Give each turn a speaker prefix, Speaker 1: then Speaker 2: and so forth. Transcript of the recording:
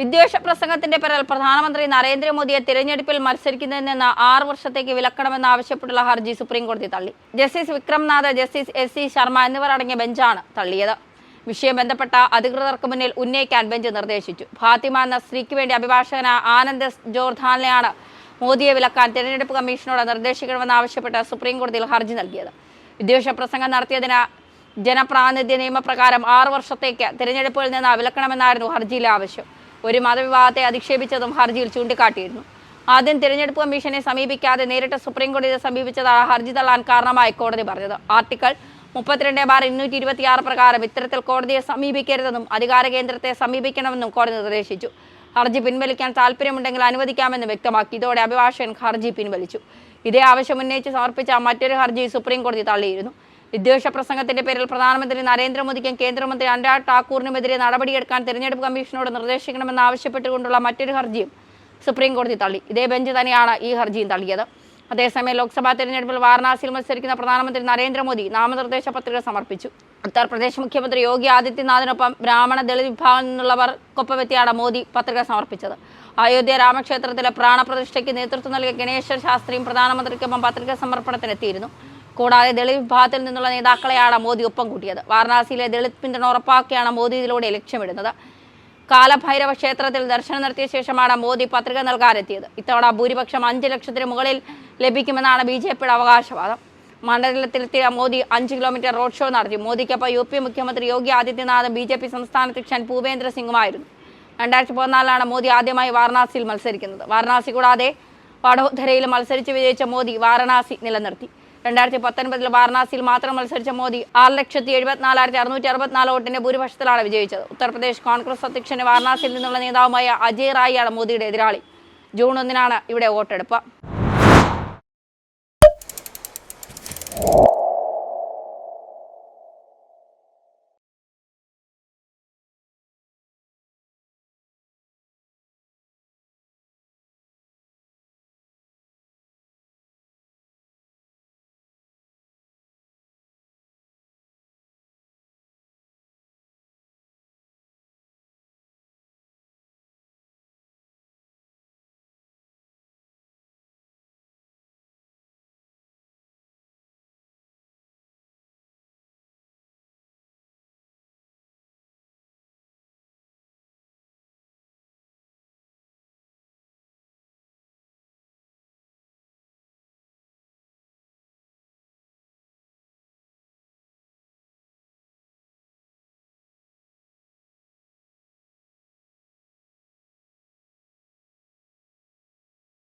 Speaker 1: വിദ്വേഷ പ്രസംഗത്തിന്റെ പേരിൽ പ്രധാനമന്ത്രി നരേന്ദ്രമോദിയെ തിരഞ്ഞെടുപ്പിൽ മത്സരിക്കുന്നതിൽ നിന്ന് ആറ് വർഷത്തേക്ക് വിലക്കണമെന്ന് ആവശ്യപ്പെട്ടുള്ള ഹർജി സുപ്രീം കോടതി തള്ളി. Justice Vikramnath justice S C Sharma എന്നിവർ അടങ്ങിയ ബെഞ്ചാണ് തള്ളിയത്. വിഷയം ബന്ധപ്പെട്ട അധികൃതർക്ക് മുന്നിൽ ഉന്നയിക്കാൻ ബെഞ്ച് നിർദ്ദേശിച്ചു. ഫാത്തിമ എന്ന സ്ത്രീക്ക് വേണ്ടി അഭിഭാഷകന ആനന്ദ് ജോർധാനെയാണ് മോദിയെ വിലക്കാൻ തിരഞ്ഞെടുപ്പ് കമ്മീഷനോട് നിർദ്ദേശിക്കണമെന്ന് ആവശ്യപ്പെട്ട് സുപ്രീം കോടതിയിൽ ഹർജി നൽകിയത്. വിദ്വേഷ പ്രസംഗം നടത്തിയതിന് ജനപ്രാതിനിധ്യ നിയമപ്രകാരം ആറു വർഷത്തേക്ക് തിരഞ്ഞെടുപ്പുകളിൽ നിന്ന് വിലക്കണമെന്നായിരുന്നു ഹർജിയിലെ ആവശ്യം. ഒരു മതവിവാഹത്തെ അധിക്ഷേപിച്ചതും ഹർജിയിൽ ചൂണ്ടിക്കാട്ടിയിരുന്നു. ആദ്യം തിരഞ്ഞെടുപ്പ് കമ്മീഷനെ സമീപിക്കാതെ നേരിട്ട് സുപ്രീം കോടതിയെ സമീപിച്ചതാണ് ഹർജി തള്ളാൻ കാരണമായി കോടതി പറഞ്ഞത്. ആർട്ടിക്കിൾ മുപ്പത്തിരണ്ട് ബാർ ഇരുന്നൂറ്റി ഇരുപത്തിയാറ് പ്രകാരം ഇത്തരത്തിൽ കോടതിയെ സമീപിക്കരുതെന്നും അധികാര കേന്ദ്രത്തെ സമീപിക്കണമെന്നും കോടതി നിർദ്ദേശിച്ചു. ഹർജി പിൻവലിക്കാൻ താല്പര്യമുണ്ടെങ്കിൽ അനുവദിക്കാമെന്ന് വ്യക്തമാക്കി. ഇതോടെ അഭിഭാഷകൻ ഹർജി പിൻവലിച്ചു. ഇതേ ആവശ്യം ഉന്നയിച്ച് സമർപ്പിച്ച മറ്റൊരു ഹർജി സുപ്രീം കോടതി തള്ളിയിരുന്നു. വിദ്വേഷ പ്രസംഗത്തിന്റെ പേരിൽ പ്രധാനമന്ത്രി നരേന്ദ്രമോദിക്കും കേന്ദ്രമന്ത്രി അനുരാഗ് ഠാക്കൂറിനുമെതിരെ നടപടിയെടുക്കാൻ തെരഞ്ഞെടുപ്പ് കമ്മീഷനോട് നിർദ്ദേശിക്കണമെന്ന് ആവശ്യപ്പെട്ടുകൊണ്ടുള്ള മറ്റൊരു ഹർജിയും സുപ്രീം കോടതി തള്ളി. ഇതേ ബെഞ്ച് തന്നെയാണ് ഈ ഹർജിയും തള്ളിയത്. അതേസമയം ലോക്സഭാ തെരഞ്ഞെടുപ്പിൽ വാരണാസിയിൽ മത്സരിക്കുന്ന പ്രധാനമന്ത്രി നരേന്ദ്രമോദി നാമനിർദ്ദേശ പത്രിക സമർപ്പിച്ചു. ഉത്തർപ്രദേശ് മുഖ്യമന്ത്രി യോഗി ആദിത്യനാഥിനൊപ്പം ബ്രാഹ്മണ ദളിത് വിഭാഗം നിന്നുള്ളവർക്കൊപ്പമെത്തിയാണ് മോദി പത്രിക സമർപ്പിച്ചത്. അയോധ്യ രാമക്ഷേത്രത്തിലെ പ്രാണപ്രതിഷ്ഠയ്ക്ക് നേതൃത്വം നൽകിയ ഗണേശ്വര ശാസ്ത്രിയും പ്രധാനമന്ത്രിക്കൊപ്പം പത്രിക സമർപ്പണത്തിനെത്തിയിരുന്നു. കൂടാതെ ദളിത് വിഭാഗത്തിൽ നിന്നുള്ള നേതാക്കളെയാണ് മോദി ഒപ്പം കൂട്ടിയത്. വാരണാസിയിലെ ദളിത് പിന്തുണ ഉറപ്പാക്കിയാണ് മോദി ഇതിലൂടെ ലക്ഷ്യമിടുന്നത്. കാലഭൈരവ ക്ഷേത്രത്തിൽ ദർശനം നടത്തിയ ശേഷമാണ് മോദി പത്രിക നൽകാനെത്തിയത്. ഇത്തവണ ഭൂരിപക്ഷം അഞ്ച് ലക്ഷത്തിന് മുകളിൽ ലഭിക്കുമെന്നാണ് ബി ജെ പിയുടെ അവകാശവാദം. മണ്ഡലത്തിലെത്തിയ മോദി അഞ്ച് കിലോമീറ്റർ റോഡ് ഷോ നടത്തി. മോദിക്കൊപ്പം യു പി മുഖ്യമന്ത്രി Yogi Adityanath B J P സംസ്ഥാന അധ്യക്ഷൻ ഭൂപേന്ദ്ര സിംഗുമായിരുന്നു രണ്ടായിരത്തി പതിനാലിലാണ് മോദി ആദ്യമായി വാരണാസിയിൽ മത്സരിക്കുന്നത്. വാരണാസി കൂടാതെ വഡോധരയിൽ മത്സരിച്ച് വിജയിച്ച മോദി വാരണാസി നിലനിർത്തി. രണ്ടായിരത്തി പത്തൊൻപതിൽ വാരണാസിയിൽ മാത്രം മത്സരിച്ച മോദി ആറ് ലക്ഷത്തി എഴുപത്തിനാലായിരത്തി അറുന്നൂറ്റി അറുപത്തിനാല് വോട്ടിന്റെ ഭൂരിപക്ഷത്തിലാണ് വിജയിച്ചത്. ഉത്തർപ്രദേശ് കോൺഗ്രസ് അധ്യക്ഷന് വാരണാസിയിൽ നിന്നുള്ള നേതാവുമായ അജയ് റായിയാണ് മോദിയുടെ എതിരാളി. ജൂൺ ഒന്നിനാണ് ഇവിടെ വോട്ടെടുപ്പ്.